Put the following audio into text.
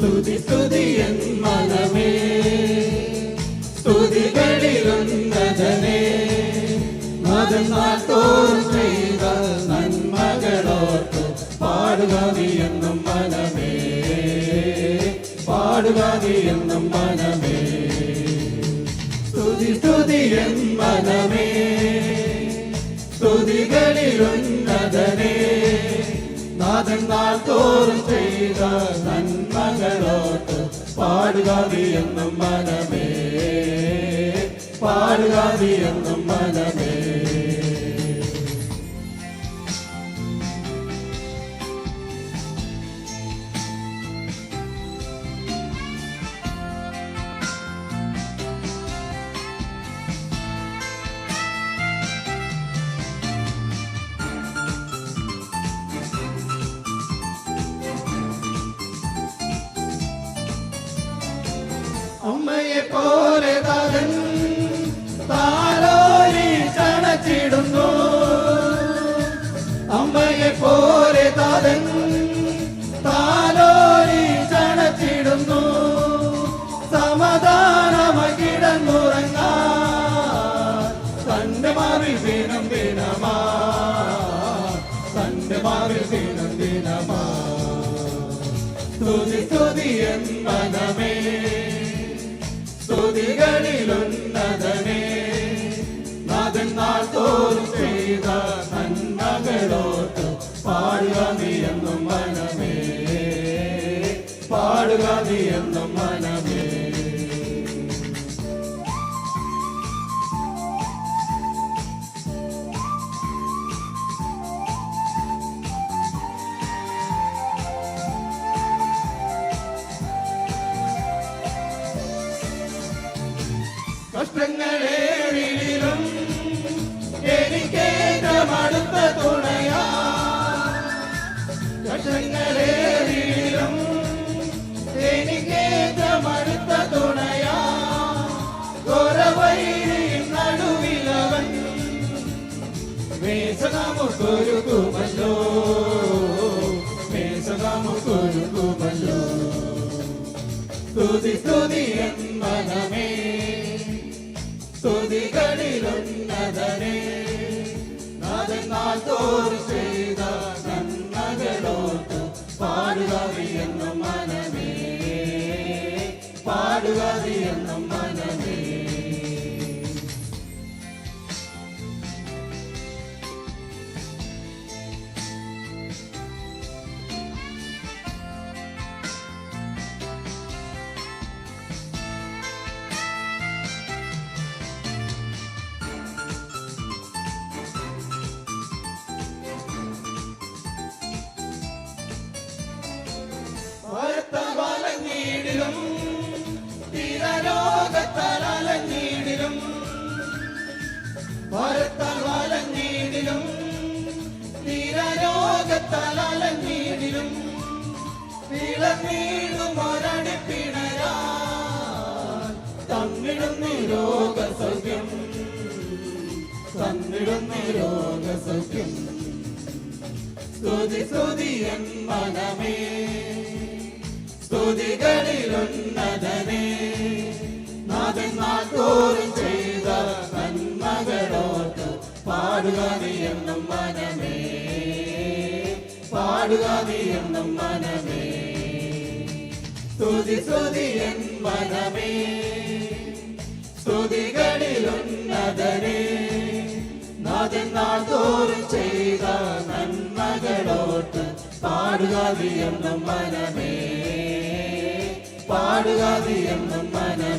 സ്തുതി സ്തുതി എൻ മനമേ സ്തുതികളിലുന്നതനേ മതന്നാൽ തോറും ചെയ്ത നന്മകളോർത്തു പാടുവാതി എന്നും മനമേ പാടുവാതി എന്നും മനമേ സ്തുതി സ്തുതി എൻ നാഥൻ തോറും ചെയ്ത നന്മകളോട്ട് പാടുക എന്നും മനമേ പാടുക എന്നും മനമേ. അമ്മയെ പോലെ താരൻ താലോലി ചണച്ചിടുന്നു. അമ്മയെ പോലെ താരൻ താലോലി ചണച്ചിടുന്നു. സമാധാനമായി കിടന്നുറങ്ങാൻ തന്റെ മാറി ദിനം ദിനമാ. തന്റെ മാറി ദിനം ദിനമാ. സ്തുതി സ്തുതി എൻ മനമേ. സ്തുതികളിലുന്നതനേ നാഥൻ നാൾ തോറും ചെയ്ത പാടുക നീ എന്നും മനമേ. പാടുക നീ എന്നും മനമേ. കഷ്ടങ്ങളേഴിലും എനിക്കേറ്റം അടുത്ത തുണയാ. തുണയാ. തോറും ചെയ്ത നന്മകളോട്ട് പാടുക എന്നും മനമേ പാടുക എന്നും മനമേ. തന്നിടുന്ന രോഗസൗഖ്യം. സ്തുതി സ്തുതി എൻ മനമേ. സ്തുതികളിലുന്നതനേ. നാഥൻ നാട്ടോറും ചെയ്ത നന്മകളോട്ട് പാടുക നീ എന്നും മനമേ. പാടുക നീ എന്നും മനമേ. സ്തുതി സ്തുതി എൻ മനമേ. സ്തുതികളിലുന്നതനേ. പാടുക നീ എന്നും മനമേ പാടുക നീ എന്നും മനമേ